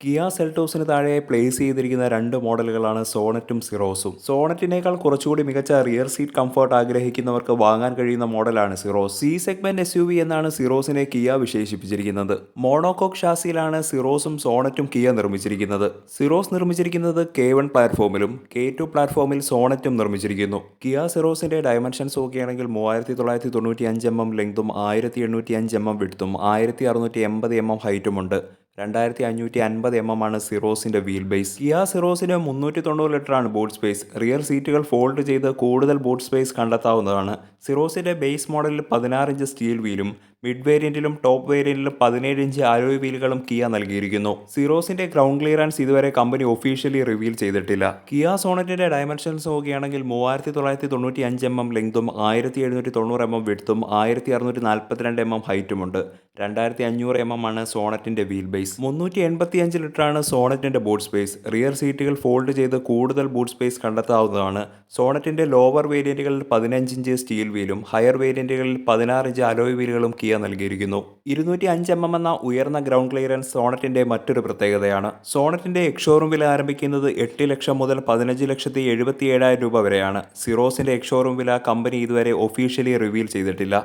Kia സെൽട്ടോസിന് താഴെ place ചെയ്തിരിക്കുന്ന രണ്ട് മോഡലുകളാണ് സോണറ്റും സിറോസും. സോണറ്റിനേക്കാൾ കുറച്ചുകൂടി മികച്ച റിയർ സീറ്റ് കംഫർട്ട് ആഗ്രഹിക്കുന്നവർക്ക് വാങ്ങാൻ കഴിയുന്ന മോഡലാണ് സിറോസ്. സി സെഗ്മെന്റ് എസ് എന്നാണ് സിറോസിനെ കിയ വിശേഷിപ്പിച്ചിരിക്കുന്നത്. മോണോകോക്ക് ഷാസിയിലാണ് സിറോസും സോണറ്റും കിയ നിർമ്മിച്ചിരിക്കുന്നത്. സിറോസ് നിർമ്മിച്ചിരിക്കുന്നത് കെ വൺ പ്ലാറ്റ്ഫോമിലും കെ ടു പ്ലാറ്റ്ഫോമിൽ സോണറ്റും നിർമ്മിച്ചിരിക്കുന്നു. കിയ സിറോസിന്റെ ഡയമെൻഷൻസ് നോക്കുകയാണെങ്കിൽ മൂവായിരത്തി തൊള്ളായിരത്തി തൊണ്ണൂറ്റി അഞ്ച് എം എം ലെങ്തും ആയിരത്തി എണ്ണൂറ്റി അഞ്ച് എം എം വിടുത്തും ആയിരത്തി അറുന്നൂറ്റി എൺപത് എം എം ഹൈറ്റുമുണ്ട്. രണ്ടായിരത്തി അഞ്ഞൂറ്റി അൻപത് എം എം ആണ് സിറോസിന്റെ വീൽ ബേസ് കിയ സിറോസിന് മുന്നൂറ്റി തൊണ്ണൂറ് ലിറ്ററാണ് ബോട്ട് സ്പേസ് റിയർ സീറ്റുകൾ ഫോൾഡ് ചെയ്ത് കൂടുതൽ ബോട്ട് സ്പേസ് കണ്ടെത്താവുന്നതാണ് സിറോസിന്റെ ബേസ് മോഡലിൽ പതിനാറ് ഇഞ്ച് സ്റ്റീൽ വീലും മിഡ് വേരിയന്റിലും ടോപ്പ് വേരിയന്റിലും പതിനേഴ് ഇഞ്ച് അലോയ് വീലുകളും കിയ നൽകിയിരിക്കുന്നു. സിറോസിന്റെ ഗ്രൗണ്ട് ക്ലിയറൻസ് ഇതുവരെ കമ്പനി ഒഫീഷ്യലി റിവീൽ ചെയ്തിട്ടില്ല. കിയ സോണറ്റിന്റെ ഡയമെൻഷൻസ് നോക്കുകയാണെങ്കിൽ മൂവായിരത്തി തൊള്ളായിരത്തി തൊണ്ണൂറ്റി അഞ്ച് എം എം ലെങ്തും ആയിരത്തി എഴുന്നൂറ്റി തൊണ്ണൂറ് എം എം വിടുത്തും ആയിരത്തി അറുന്നൂറ്റി നാൽപ്പത്തിരണ്ട് എം എം ഹൈറ്റുമുണ്ട്. രണ്ടായിരത്തി അഞ്ഞൂറ് എം എം ആണ് സോണറ്റിന്റെ വീൽ ബേസ്. മുന്നൂറ്റി എൺപത്തി അഞ്ച് ലിറ്ററാണ് സോണറ്റിന്റെ ബൂട്ട് സ്പേസ്. റിയർ സീറ്റുകൾ ഫോൾഡ് ചെയ്ത് കൂടുതൽ ബൂട്ട് സ്പേസ് കണ്ടെത്താവുന്നതാണ്. സോണറ്റിന്റെ ലോവർ വേരിയന്റുകളിൽ പതിനഞ്ച് ഇഞ്ച് സ്റ്റീൽ വീലും ഹയർ വേരിയന്റുകളിൽ പതിനാറ് ഇഞ്ച് അലോയ് വീലുകളും കിയ നൽകിയിരിക്കുന്നു. ഇരുന്നൂറ്റി അഞ്ച് എം എം എന്ന ഉയർന്ന ഗ്രൗണ്ട് ക്ലിയറൻസ് സോണറ്റിന്റെ മറ്റൊരു പ്രത്യേകതയാണ്. സോണറ്റിന്റെ എക്ഷോറൂം വില ആരംഭിക്കുന്നത് എട്ട് ലക്ഷം മുതൽ പതിനഞ്ച് ലക്ഷത്തി എഴുപത്തി ഏഴായിരം രൂപ വരെയാണ്. സിറോസിന്റെ എക്ഷോറൂം വില കമ്പനി ഇതുവരെ ഒഫീഷ്യലി റിവീൽ ചെയ്തിട്ടില്ല.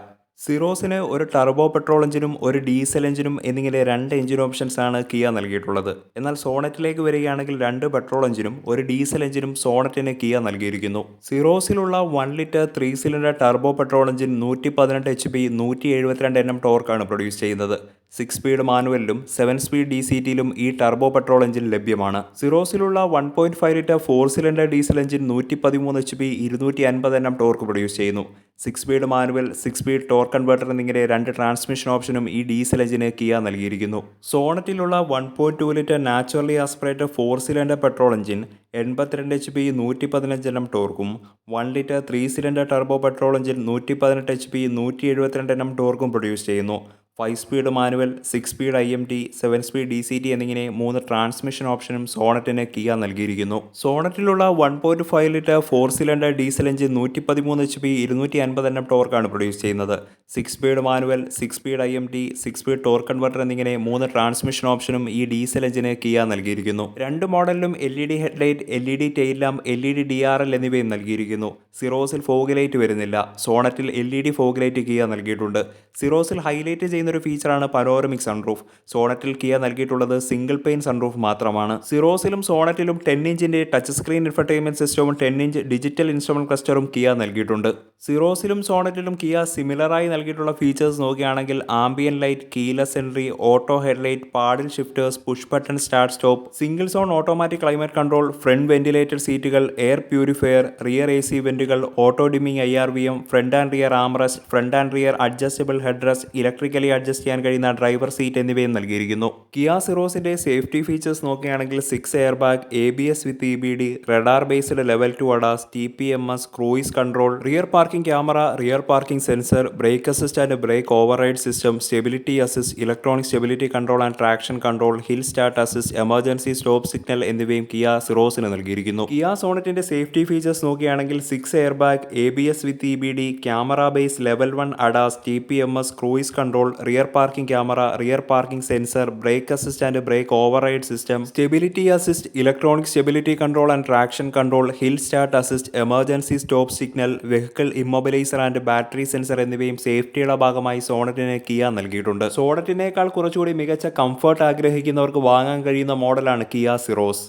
സിറോസിന് ഒരു ടർബോ പെട്രോൾ എഞ്ചിനും ഒരു ഡീസൽ എഞ്ചിനും എന്നിങ്ങനെ രണ്ട് എഞ്ചിൻ ഓപ്ഷൻസ് ആണ് കിയ നൽകിയിട്ടുള്ളത്. എന്നാൽ സോണറ്റിലേക്ക് വരികയാണെങ്കിൽ രണ്ട് പെട്രോൾ എഞ്ചിനും ഒരു ഡീസൽ എഞ്ചിനും സോണറ്റിന് കിയ നൽകിയിരിക്കുന്നു. സിറോസിലുള്ള one litre three cylinder turbo petrol engine നൂറ്റി പതിനെട്ട് എച്ച് പി നൂറ്റി എഴുപത്തിരണ്ട് എണ്ണം ടോർക്കാണ് പ്രൊഡ്യൂസ് ചെയ്യുന്നത്. സിക്സ് സ്പീഡ് മാനുവലിലും സെവൻ സ്പീഡ് ഡി സി ടിയിലും ഈ ടർബോ പെട്രോൾ എഞ്ചിൻ ലഭ്യമാണ്. സിറോസിലുള്ള one point five litre four cylinder diesel engine നൂറ്റി പതിമൂന്ന് എച്ച് പി ഇരുന്നൂറ്റി അൻപത് എണ്ണം ടോർക്ക് പ്രൊഡ്യൂസ് ചെയ്യുന്നു. Six speed manual six speed torque converter എന്നിങ്ങനെ രണ്ട് ട്രാൻസ്മിഷൻ ഓപ്ഷനും ഈ ഡീസൽ എഞ്ചിന് കിയ നൽകിയിരിക്കുന്നു. സോണറ്റിലുള്ള one point two litre naturally aspirated four cylinder petrol engine എൺപത്തിരണ്ട് എച്ച് പി നൂറ്റി പതിനഞ്ച് എണ്ണം ടോർക്കും one litre three cylinder turbo petrol engine നൂറ്റി പതിനെട്ട് എച്ച് പി നൂറ്റി എഴുപത്തിരണ്ട് എണ്ണം ടോർക്കും പ്രൊഡ്യൂസ് ചെയ്യുന്നു. Five speed manual six speed I M T seven speed D C T എന്നിങ്ങനെ മൂന്ന് ട്രാൻസ്മിഷൻ ഓപ്ഷനും സോണറ്റിന് കിയ നൽകിയിരിക്കുന്നു. സോണറ്റിലുള്ള one point five litre four cylinder diesel engine നൂറ്റി പതിമൂന്ന് എച്ച് പി ഇരുന്നൂറ്റി അൻപത് എണ്ണം ടോർക്കാണ് പ്രൊഡ്യൂസ് ചെയ്യുന്നത്. Six speed manual six speed I M T six speed torque converter എന്നിങ്ങനെ മൂന്ന് ട്രാൻസ്മിഷൻ ഓപ്ഷനും ഈ ഡീസൽ എഞ്ചിന് കിയ നൽകിയിരിക്കുന്നു. രണ്ട് മോഡലിലും L E D headlight L E D tail lamp L E D D R L എന്നിവയും നൽകിയിരിക്കുന്നു. സിറോസിൽ ഫോഗ് ലൈറ്റ് വരുന്നില്ല. സോണറ്റിൽ L E D fog light Kia നൽകിയിട്ടുണ്ട്. സിറോസിൽ ഹൈലൈറ്റ് ചെയ്യുന്ന ഒരു ഫീച്ചറാണ് പനോറമിക് സൺറൂഫ് സോണറ്റിൽ കിയ നൽകിയിട്ടുള്ളത് സിംഗിൾ പെയിൻ സൺറൂഫ് മാത്രമാണ്. സിറോസിലും സോണറ്റിലും ടെൻ ഇഞ്ചിന്റെ ടച്ച് സ്ക്രീൻ ഇൻഫർടൈൻമെന്റ് സിസ്റ്റവും ടെൻ ഇഞ്ച് ഡിജിറ്റൽ ഇൻസ്ട്രുമെന്റ് ക്ലസ്റ്ററും കിയ നൽകിയിട്ടുണ്ട്. സിറോസിലും സോണറ്റിലും കിയ സിമിലറായി നൽകിയിട്ടുള്ള ഫീച്ചേഴ്സ് നോക്കുകയാണെങ്കിൽ ambient light keyless entry auto headlight paddle shifters push button start stop single zone automatic climate control front ventilated സീറ്റുകൾ air purifier rear A C വെന്റുകൾ auto dimming I R V M front and rear armrest front and rear adjustable headrest electrically adjust ചെയ്യാൻ കഴിയുന്ന driver seat എന്നിവയും നൽകിയിരിക്കുന്നു. Kia സിറോസിന്റെ safety features നോക്കുകയാണെങ്കിൽ six airbag A B S with E B D radar based level two ADAS T P M S cruise control rear parking camera rear parking sensor brake assist and brake override system stability assist electronic stability control and traction control hill start assist emergency stop signal എന്നിവയും Kia സിറോസിന് നൽകിയിരിക്കുന്നു. Kia സോണറ്റിന്റെ safety features നോക്കുകയാണെങ്കിൽ six airbag A B S with E B D camera base level one ADAS T P M S cruise control rear parking camera rear parking sensor brake assist and brake override system stability assist electronic stability control and traction control hill start assist emergency stop signal vehicle immobiliser and battery sensor എന്നിവയും സേഫ്റ്റിയുടെ ഭാഗമായി സോണറ്റിന് Kia നൽകിയിട്ടുണ്ട്. സോണറ്റിനേക്കാൾ കുറച്ചുകൂടി മികച്ച comfort ആഗ്രഹിക്കുന്നവർക്ക് വാങ്ങാൻ കഴിയുന്ന മോഡലാണ് കിയ സിറോസ്